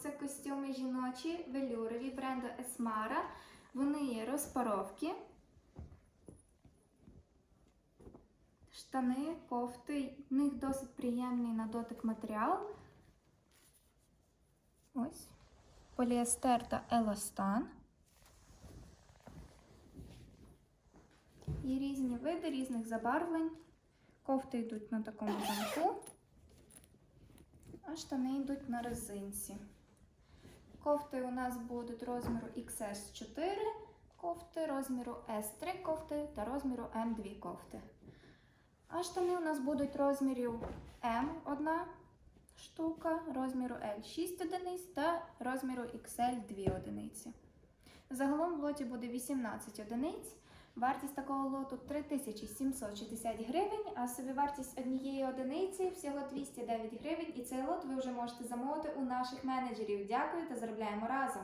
Це костюми жіночі, велюрові бренду Esmara. Вони є розпаровки. Штани, кофти. В них досить приємний на дотик матеріал. Ось. Поліестер та еластан. Є різні види різних забарвлень. Кофти йдуть на такому замку, а штани йдуть на резинці. Кофти у нас будуть розміру XS4 кофти, розміру S3 кофти та розміру M2 кофти. А штани у нас будуть розмірів M одна штука, розміру L 6 одиниць та розміру XL 2 одиниці. Загалом в лоті буде 18 одиниць. Вартість такого лоту 3760 гривень, а собівартість однієї одиниці всього 209 гривень. І цей лот ви вже можете замовити у наших менеджерів. Дякую та заробляємо разом!